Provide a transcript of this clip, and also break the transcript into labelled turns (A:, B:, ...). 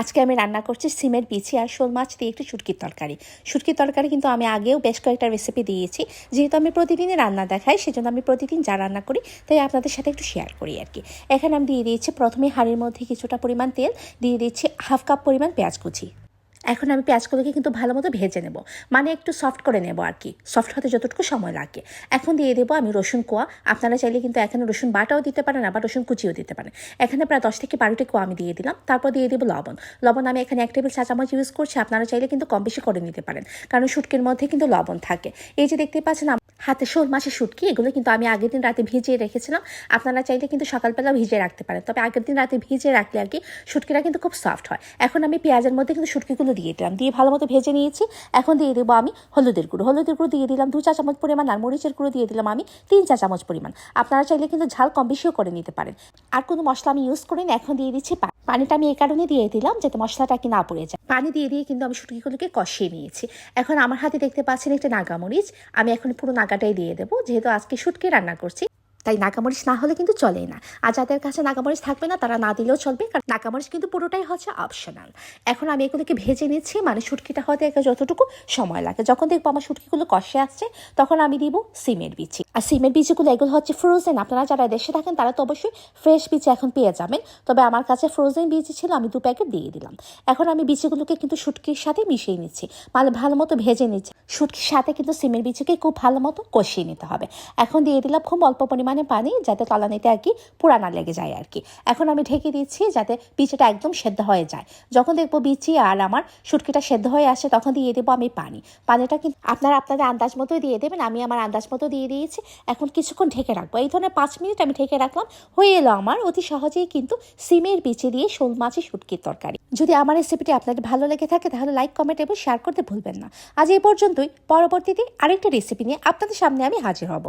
A: আজকে আমি রান্না করছি সিমের বিচি আর শোল মাছ দিয়ে একটু শুটকির তরকারি। শুটকির তরকারি কিন্তু আমি আগেও বেশ কয়েকটা রেসিপি দিয়েছি। যেহেতু আমি প্রতিদিনই রান্না দেখাই, সেজন্য আমি প্রতিদিন যা রান্না করি, তাই আপনাদের সাথে একটু শেয়ার করি আর কি। এখানে আমি দিয়ে দিয়েছি প্রথমে হাঁড়ির মধ্যে কিছুটা পরিমাণ তেল, দিয়ে দিচ্ছি হাফ কাপ পরিমাণ পেঁয়াজ কুচি। এখন আমি পেঁয়াজগুলোকে কিন্তু ভালো মতো ভেজে নেব। মানে একটু সফট করে নেব আর কি সফট হতে যতটুকু সময় লাগে। এখন দিয়ে দেবো আমি রসুন কোয়া। আপনারা চাইলে কিন্তু এখানে রসুন বাটাও দিতে পারেন, আবার রসুন কুচিও দিতে পারেন। এখানে প্রায় দশ থেকে বারোটি কোয়া আমি দিয়ে দিলাম। তারপর দিয়ে দেবো লবণ। লবণ আমি এখানে এক টেবিল চা চামচ ইউজ করছি। আপনারা চাইলে কিন্তু কম বেশি করে নিতে পারেন। কারণ শুটকির মধ্যে কিন্তু লবণ থাকে। এই যে দেখতে পাচ্ছেন হাতে শোল, মাছের শুটকি, এগুলো কিন্তু আমি আগের দিন রাতে ভিজিয়ে রেখেছিলাম। আপনারা চাইলে কিন্তু সকালবেলা ভিজিয়ে রাখতে পারেন। তবে আগের দিন রাতে ভিজিয়ে রাখলে আর কি শুটকিটা কিন্তু খুব সফট হয়। এখন আমি পেঁয়াজের মধ্যে কিন্তু শুটকিগুলো দিয়ে দিলাম। দিয়ে ভালো মতো ভেজে নিয়েছি। এখন দিয়ে দেবো আমি হলুদের গুঁড়ো। হলুদের গুঁড়ো দিয়ে দিলাম, দু চা চামচ পরিমাণ আর মরিচের গুঁড়ো দিয়ে দিলাম আমি তিন চা চামচ পরিমাণ। আপনারা চাইলে কিন্তু ঝাল কম বেশিও করে নিতে পারেন। আর কোনো মশলা আমি ইউজ করিনি, এখন দিয়ে দিচ্ছি পানিটা আমি এই কারণে দিয়ে দিলাম যাতে মশলাটা কি না পড়ে যায়। পানি দিয়ে দিয়ে কিন্তু আমি শুটকিগুলোকে কষিয়ে নিয়েছি। এখন আমার হাতে দেখতে পাচ্ছেন একটা নাগামরিচ আমি এখন পুরো নাগাটাই দিয়ে দেবো যেহেতু আজকে শুটকে রান্না করছি। তাই নাগামরিচ না হলে কিন্তু চলেই না। আর যাদের কাছে নাগামরিচ থাকবে না, তারা না দিলেও চলবে, কারণ নাগামরিচ কিন্তু পুরোটাই হচ্ছে অপশনাল এখন আমি এগুলোকে ভেজে নিচ্ছি মানে শুটকিটা হতে একে যতটুকু সময় লাগে। যখন দেখব আমার শুটকিগুলো কষে আসছে, তখন আমি দিব সিমের বিচি। আর সিমের বিচিগুলো এগুলো হচ্ছে ফ্রোজেন আপনারা যারা দেশে থাকেন, তারা তো অবশ্যই ফ্রেশ বিচি এখন পেয়ে যাবেন। তবে আমার কাছে ফ্রোজেন বিচি ছিল, আমি দু প্যাকেট দিয়ে দিলাম। এখন আমি বিচিগুলোকে কিন্তু শুটকির সাথে মিশিয়ে নিচ্ছি মানে ভালো মতো ভেজে নিচ্ছি। শুটকির সাথে কিন্তু সিমের বিচিকে খুব ভালো মতো কষিয়ে নিতে হবে। এখন দিয়ে দিলাম খুব অল্প পরিমাণে পানি যাতে তলানিতে আর কি পুরানা লেগে যায় আর কি। এখন আমি ঢেকে দিচ্ছি যাতে বিচিটা একদম সেদ্ধ হয়ে যায়। যখন দেখব বিচি আর আমার শুটকিটা সেদ্ধ হয়ে আসে তখন দিয়ে দেবো আমি পানি। পানিটা কিন্তু আপনারা আপনাদের আন্দাজ মতোই দিয়ে দেবেন, আমি আমার আন্দাজ মতো দিয়ে দিয়েছি। এখন কিছুক্ষণ ঢেকে রাখব। এই ধরনের পাঁচ মিনিট আমি ঢেকে রাখলাম, হয়ে এলো আমার। অতি সহজেই কিন্তু সিমের বিচি দিয়ে শোল মাছের শুটকির তরকারি। যদি আমার রেসিপিটি আপনাদের ভালো লেগে থাকে তাহলে লাইক, কমেন্ট এবং শেয়ার করতে ভুলবেন না। আজ এই পর্যন্তই। পরবর্তীতে আরেকটা রেসিপি নিয়ে আপনাদের সামনে আমি হাজির হব।